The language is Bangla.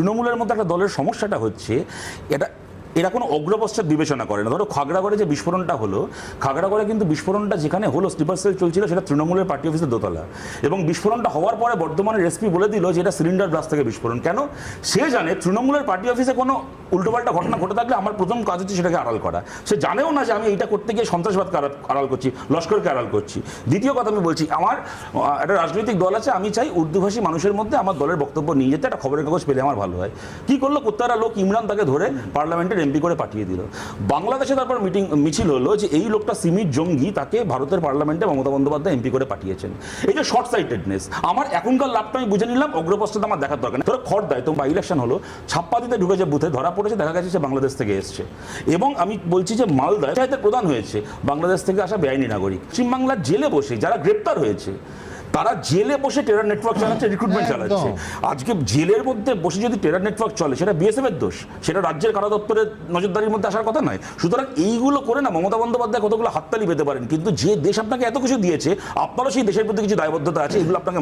তৃণমূলের মধ্যে একটা দলের সমস্যাটা হচ্ছে, এটা, এরা কোনো অগ্রপশ্চাৎ বিবেচনা করে না। ধরো খাগড়াগড়ে যে বিস্ফোরণটা হলো, খাগড়াগড়ে কিন্তু বিস্ফোরণটা যেখানে হলো, স্লিপার সেল চলছিল, সেটা তৃণমূলের পার্টি অফিসের দোতলা। এবং বিস্ফোরণটা হওয়ার পরে বর্তমানে এসপি বলে দিল যে এটা সিলিন্ডার ব্লাস্ট থেকে বিস্ফোরণ। কেন? সে জানে তৃণমূলের পার্টি অফিসে কোনো উল্টোপাল্টা ঘটনা ঘটে থাকলে আমার প্রথম কাজ হচ্ছে সেটাকে আড়াল করা। সে জানেও না যে আমি এইটা করতে গিয়ে সন্ত্রাসবাদকে আড়াল- করছি, লস্করকে আড়াল করছি। দ্বিতীয় কথা আমি বলছি, আমার একটা রাজনৈতিক দল আছে, আমি চাই উর্দুভাষী মানুষের মধ্যে আমার দলের বক্তব্য নিয়ে যেতে, একটা খবরের কাগজ পেলে আমার ভালো হয়। কি করল? কোত্তারা লোক ইমরান তাকে ধরে পার্লামেন্টের এমপি করে পাঠিয়ে দিল। বাংলাদেশে তারপর মিটিং, মিছিল হলো যে এই লোকটা সিমির জঙ্গি, তাকে ভারতের পার্লামেন্টে মমতা বন্দ্যোপাধ্যায় এমপি করে পাঠিয়েছেন। এই যে শর্ট সাইটেডনেস আমার এখনকার লাভটা আমি বুঝে নিলাম অগ্রপশ্চাৎ আমার দেখার দরকার নেই। ধরো খড় দেয় তো বা ইলেকশন হলো ছাপ্পা দিতে ঢুকেছে বুথে, ধরা পড়েছে দেখা গেছে সে বাংলাদেশ থেকে এসছে। এবং আমি বলছি যে মালদায় পঞ্চায়েতের প্রধান হয়েছে বাংলাদেশ থেকে আসা বেআইনি নাগরিক। পশ্চিমবাংলার জেলে বসে যারা গ্রেপ্তার হয়েছে তারা জেলে বসে টেরার নেটওয়ার্ক চালাচ্ছে রিক্রুটমেন্ট চালাচ্ছে। আজকে জেলের মধ্যে বসে যদি টেরার নেটওয়ার্ক চলে সেটা বিএসএফ এর দোষ। সেটা রাজ্যের কারা দপ্তরের নজরদারির মধ্যে আসার কথা নয়। সুতরাং এইগুলো করে না মমতা বন্দ্যোপাধ্যায় কতগুলো হাততালি পেতে পারেন কিন্তু যে দেশ আপনাকে এত কিছু দিয়েছে আপনারও সেই দেশের প্রতি কিছু দায়বদ্ধতা আছে এগুলো আপনাকে